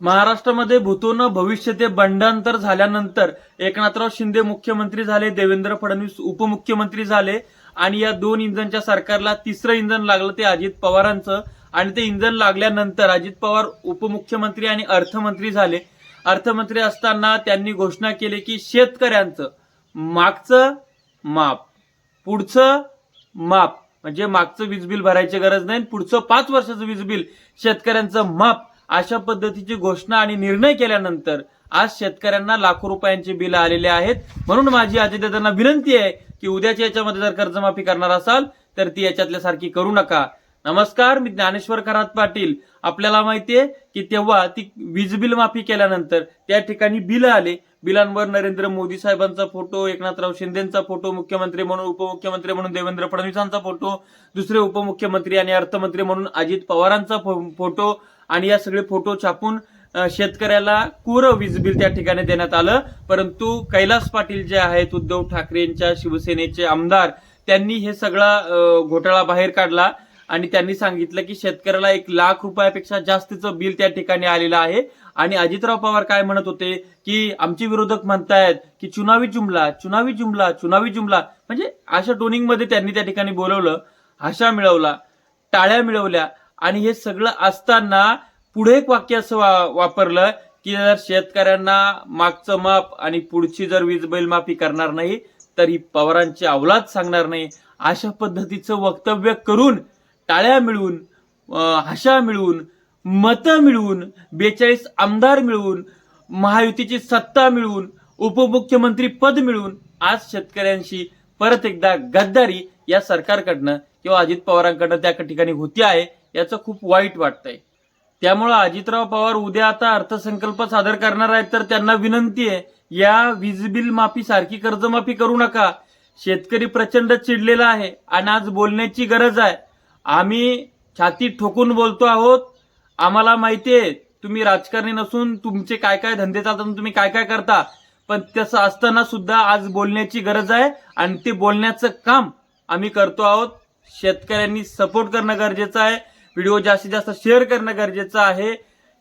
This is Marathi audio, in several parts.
महाराष्ट्रामध्ये भूतून भविष्य ते बंडांतर झाल्यानंतर एकनाथराव शिंदे मुख्यमंत्री झाले देवेंद्र फडणवीस उपमुख्यमंत्री झाले आणि या दोन इंधनच्या सरकारला तिसरं इंधन लागलं ते अजित पवारांचं आणि ते इंधन लागल्यानंतर अजित पवार उपमुख्यमंत्री आणि अर्थमंत्री झाले. अर्थमंत्री असताना त्यांनी घोषणा केली की शेतकऱ्यांचं मागचं माप पुढचं माप म्हणजे मागचं वीज बिल भरायची गरज नाही पुढचं पाच वर्षाचं वीज बिल शेतकऱ्यांचं माप अशा पद्धतीची घोषणा आणि निर्णय केल्यानंतर आज शेतकऱ्यांना लाखो रुपयांचे बिल आलेले आहेत. म्हणून माझी अजितदादांना विनंती आहे की उद्याच्या याच्यामध्ये जर कर्जमाफी करणार असाल तर ती याच्यातल्या सारखी करू नका. नमस्कार मी ज्ञानेश्वर करात पाटील. आपल्याला माहितीये की तेव्हा ती वीज बिल माफी केल्यानंतर त्या ठिकाणी बिल आले. बिलांवर नरेंद्र मोदी साहेबांचा फोटो एकनाथराव शिंदेचा फोटो मुख्यमंत्री म्हणून उपमुख्यमंत्री म्हणून देवेंद्र फडणवीसांचा फोटो दुसरे उपमुख्यमंत्री आणि अर्थमंत्री म्हणून अजित पवारांचा फो- फोटो आणि या सगळे फोटो छापून शेतकऱ्याला कोर वीज बिल त्या ठिकाणी देण्यात आलं. परंतु कैलास पाटील जे आहेत उद्धव ठाकरेंच्या शिवसेनेचे आमदार त्यांनी हे सगळा घोटाळा बाहेर काढला. आणि त्यांनी सांगितलं की शेतकऱ्याला एक लाख रुपयापेक्षा जास्तीचं बिल त्या ठिकाणी आलेलं आहे. आणि अजितराव पवार काय म्हणत होते की आमचे विरोधक म्हणतायत की चुनावी जुमला चुनावी जुमला चुनावी जुमला. म्हणजे अशा टोनिंगमध्ये त्यांनी त्या ठिकाणी बोलवलं आशा मिळवला टाळ्या मिळवल्या. आणि हे सगळं असताना पुढे एक वाक्य असं वा- वापरलं की जर शेतकऱ्यांना मागचं माप आणि पुढची जर वीज बैल माफी करणार नाही तर ही पवारांची अवलाद सांगणार नाही. अशा पद्धतीचं वक्तव्य करून टाळ्या मिळून हशा मिळून मतं मिळवून बेचाळीस आमदार मिळवून महायुतीची सत्ता मिळवून उपमुख्यमंत्री पद मिळवून आज शेतकऱ्यांशी परत एकदा गद्दारी या सरकारकडनं किंवा अजित पवारांकडनं त्या ठिकाणी होती आहे याचं खूप वाईट वाटतंय. त्यामुळं अजितराव पवार उद्या आता अर्थसंकल्प सादर करणार आहेत तर त्यांना विनंती आहे या वीज बिल माफी सारखी कर्जमाफी करू नका. शेतकरी प्रचंड चिडलेला आहे आणि आज बोलण्याची गरज आहे. आम्ही छाती ठोकून बोलतो आहोत. आम्हाला माहिती आहे तुम्ही राजकारणी नसून तुमचे काय काय धंदे चालतात तुम्ही काय काय करता. पण तसं असताना सुद्धा आज बोलण्याची गरज आहे आणि ते बोलण्याचं काम आम्ही करतो आहोत. शेतकऱ्यांनी सपोर्ट करणं गरजेचं आहे. व्हिडिओ जास्तीत जास्त शेअर करणं गरजेचं आहे.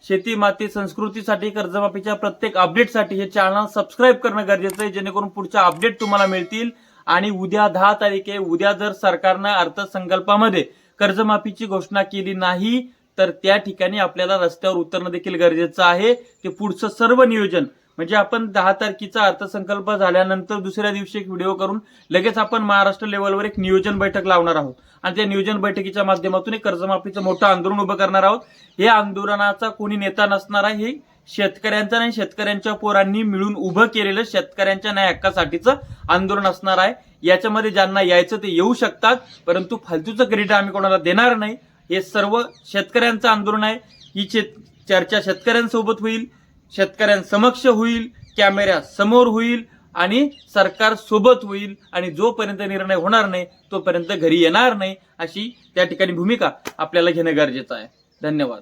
शेती माती संस्कृतीसाठी कर्जमाफीच्या प्रत्येक अपडेटसाठी हे चॅनल सबस्क्राईब करणं गरजेचं आहे. जेणेकरून पुढच्या अपडेट तुम्हाला मिळतील. आणि उद्या दहा तारीख आहे. उद्या जर सरकारनं अर्थसंकल्पामध्ये कर्जमाफीची घोषणा केली नाही तर त्या ठिकाणी आपल्याला रस्त्यावर उतरणं देखील गरजेचं आहे. ते पुढचं सर्व नियोजन म्हणजे आपण दहा तारखेचा अर्थसंकल्प झाल्यानंतर दुसऱ्या दिवशी एक व्हिडिओ करून लगेच आपण महाराष्ट्र लेवलवर एक नियोजन बैठक लावणार आहोत. आणि त्या नियोजन बैठकीच्या माध्यमातून एक कर्जमाफीचं मोठं आंदोलन उभं करणार आहोत. हे आंदोलनाचा कोणी नेता नसणार आहे हे शेतकऱ्यांचं आणि शेतकऱ्यांच्या पोरांनी मिळून उभं केलेलं शेतकऱ्यांच्या न्याय हक्कासाठीचं आंदोलन असणार आहे. याच्यामध्ये ज्यांना यायचं ते येऊ शकतात परंतु फालतूचं क्रेडिट आम्ही कोणाला देणार नाही. हे सर्व शेतकऱ्यांचं आंदोलन आहे. ही चे चर्चा शेतकऱ्यांसोबत होईल शेतकऱ्यांसमक्ष होईल कॅमेऱ्या समोर होईल आणि सरकार सोबत होईल आणि जोपर्यंत निर्णय होणार नाही तोपर्यंत घरी येणार नाही अशी त्या ठिकाणी भूमिका आपल्याला घेणं गरजेचं आहे. धन्यवाद.